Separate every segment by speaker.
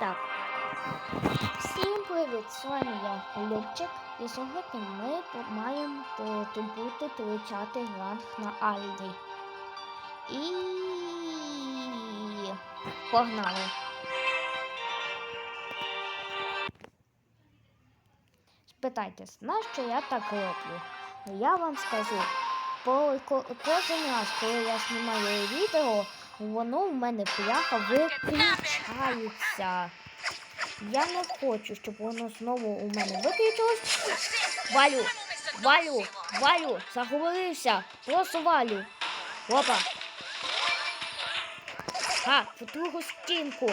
Speaker 1: Так. Всім привіт! З вами я Любчик. І сьогодні ми маємо бути получати ранг на Альді. І погнали. Спитайтесь, нащо я так роблю? Я вам скажу. По, кожен раз, коли я знімаю відео, воно в мене пляха виключається. Я не хочу, щоб воно знову у мене виключилось. Валю, валю, валю, заговорився, просто валю. Опа. Ха, в другу стінку.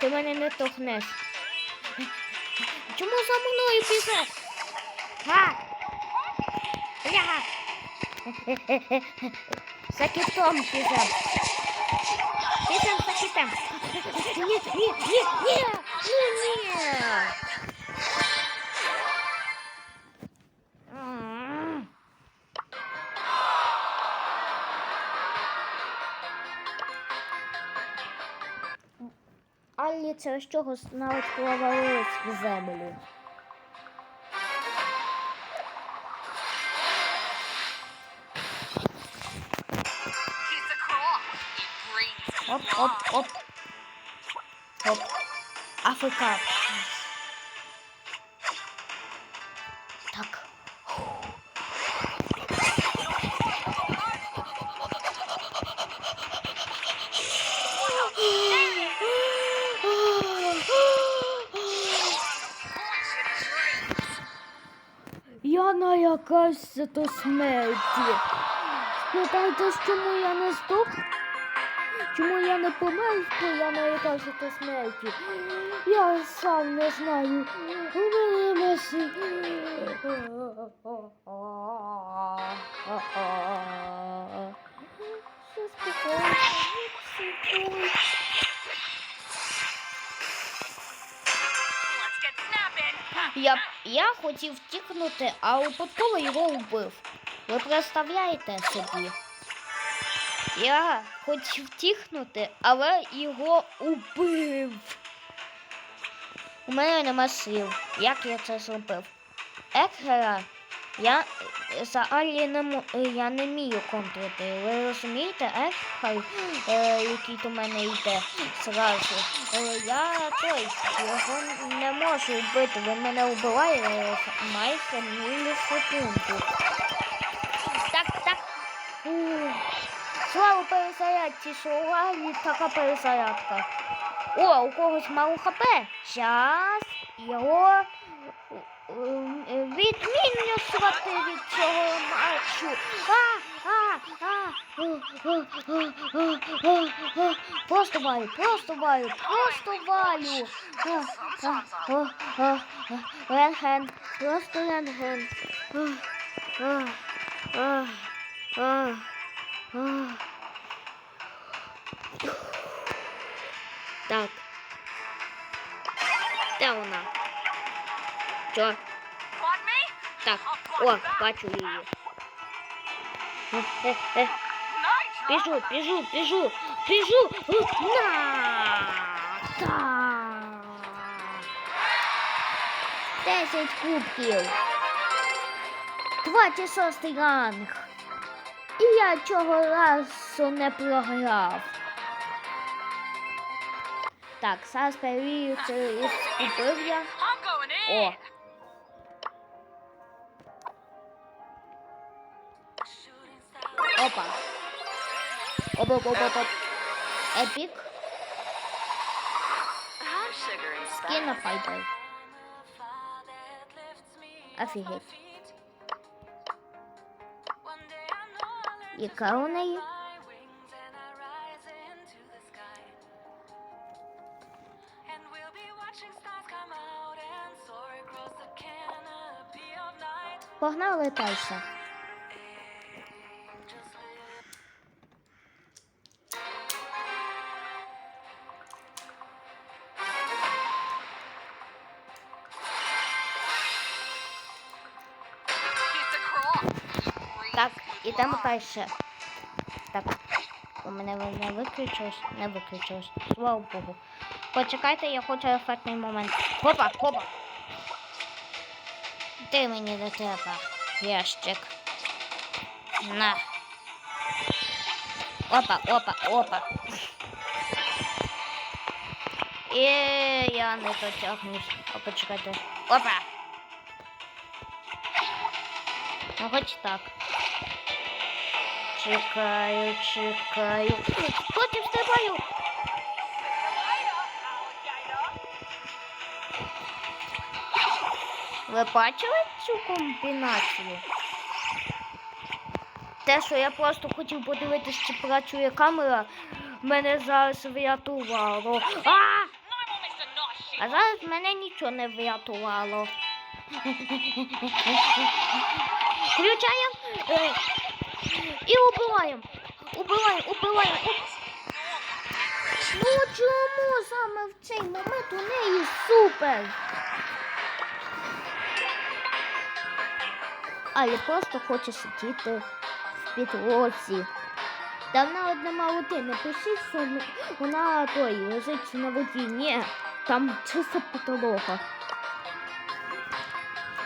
Speaker 1: Ти мене не тохнеш. Чому за мною пішов? Ха! Бляха! За китом пішов. Нет, нет, нет, нет. ні, ні. Аллі через чого навіть провалилась в землю. Оп, оп. Африка. Так. Я налякався до смерті. Спитайте, чому я не здох? Чому я не помер, бо я налякався до смерті? Я сам не знаю. У мене. Я, я хотів втікнути, а випадково його вбив. Ви представляєте собі? Я хотів втікнути, але його убив. У мене нема сил. Як я це зробив? Екгера, я за Аллі не, я не вмію контрити. Ви розумієте, Екхар, е, який до мене йде зразу. Е, я той, його не можу вбити. Він мене вбиває е, майже мілісекунду. Так, перезарядці, що у Аллі така перезарядка. О, у когось мало хп. Щас його е, е, відмінювати від цього матчу. А, а, а. Просто валю, просто валю, просто валю. Рентген, просто рентген. А, а, а, а, а. Так. Де вона?
Speaker 2: Me?
Speaker 1: Так. О, бачу її. Е, е, е. Біжу, біжу, біжу, біжу. На! Так. Десять кубків. 26 ранг. І я цього разу не програв. Так, зараз перевірю, чи купив я. О. Опа. Оп, оп, оп, оп. Епік.
Speaker 2: I'm sugar and spice.
Speaker 1: Скін на Пайпер. Офігеть. Яка у неї? Погнали
Speaker 2: brings
Speaker 1: Так, ідемо далі. Так, у мене не виключилось, не виключилось. Слава Богу. Почекайте, я хочу ефектний момент. Хопа, хопа. Ти мені до тебе. Ящик. На. Опа, опа, опа. І я не дотягнусь. А почекайте. Опа. Ну хоч так. Чекаю, чекаю. Потім встигаю. Ви бачили цю комбінацію? Те, що я просто хотів подивитися, чи працює камера, мене зараз врятувало. А! А зараз мене нічого не врятувало. Включаємо е, і убиваємо. Убиваємо, убиваємо. уб- Ну чому саме в цей момент у неї супер? Але просто хоче сидіти в підлозі. Та вона одна води, не пишіть, що вона той лежить на воді. Ні, там чиста потолока.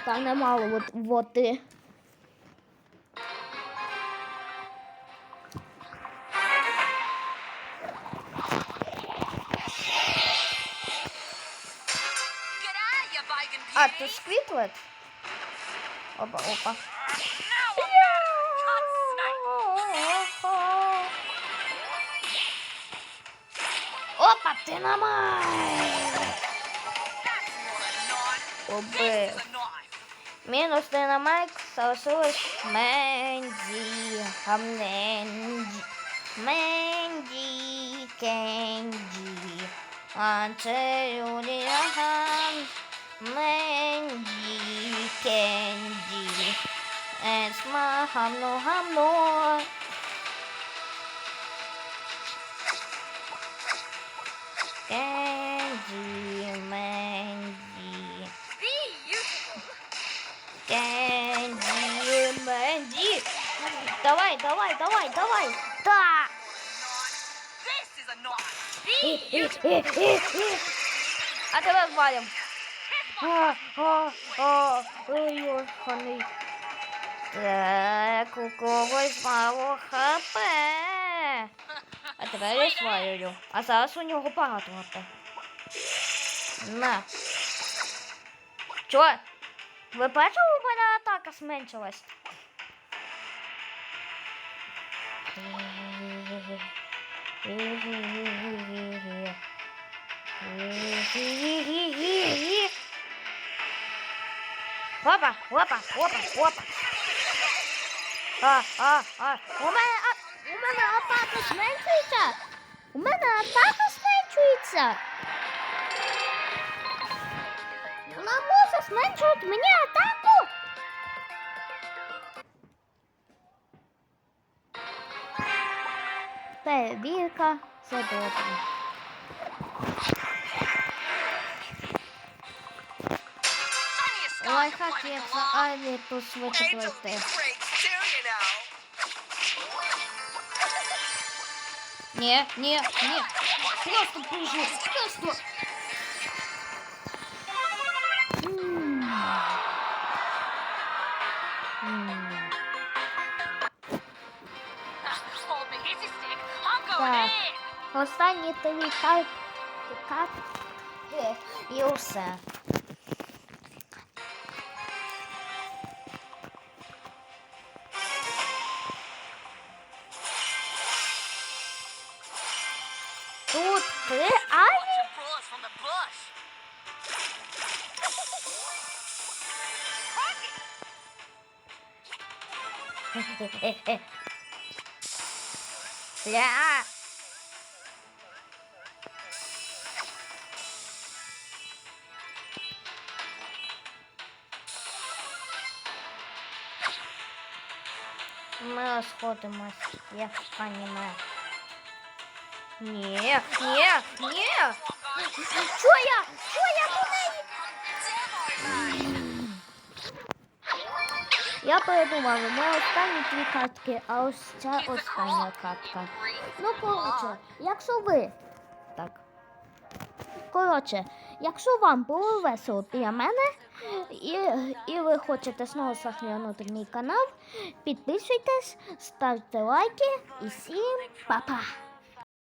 Speaker 1: Там немало вод- води.
Speaker 2: G'day, you bacon Opa,
Speaker 1: opa. Opa, tem na
Speaker 2: mão. Opa. Menos tem na mão,
Speaker 1: são suas
Speaker 2: mendi Mandy, Mandy, Candy, until
Speaker 1: you
Speaker 2: need a
Speaker 1: Candy. Есма, гамно, гамно. Кенді, Менді.
Speaker 2: Beautiful.
Speaker 1: Кенді, Менді. Давай, давай, давай, давай. Да.
Speaker 2: This is a knife. Beautiful.
Speaker 1: А тебе звалим. А, а, а, ой, ой. Так, у когось мало хп. А тебе я свалюю. А зараз у нього багато хп. На. Чо? Ви бачили, у мене атака зменшилась? Опа, опа, опа, опа. А, а, а. У мене, а, у. У мене атака зменшується. Вона може зменшувати мені атаку. Перевірка за добре.
Speaker 2: Can
Speaker 1: як
Speaker 2: the law.
Speaker 1: Аві посвити
Speaker 2: Angels
Speaker 1: плити. Не, не, не. Просто прыжок. Просто. Так. Останній тобі кайф. Як? І э,
Speaker 2: все. Bullets from the bush.
Speaker 1: Бля. Ми розходимось, як в аніме. Ні, ні, ні. Що я? Що я по? Я передумала, ми останні дві картки, а ось ця остання картка. Ну, коротше, якщо ви так. Коротше, якщо вам було весело для мене і, і ви хочете знову заглянути мій канал, підписуйтесь, ставте лайки і всім па-па!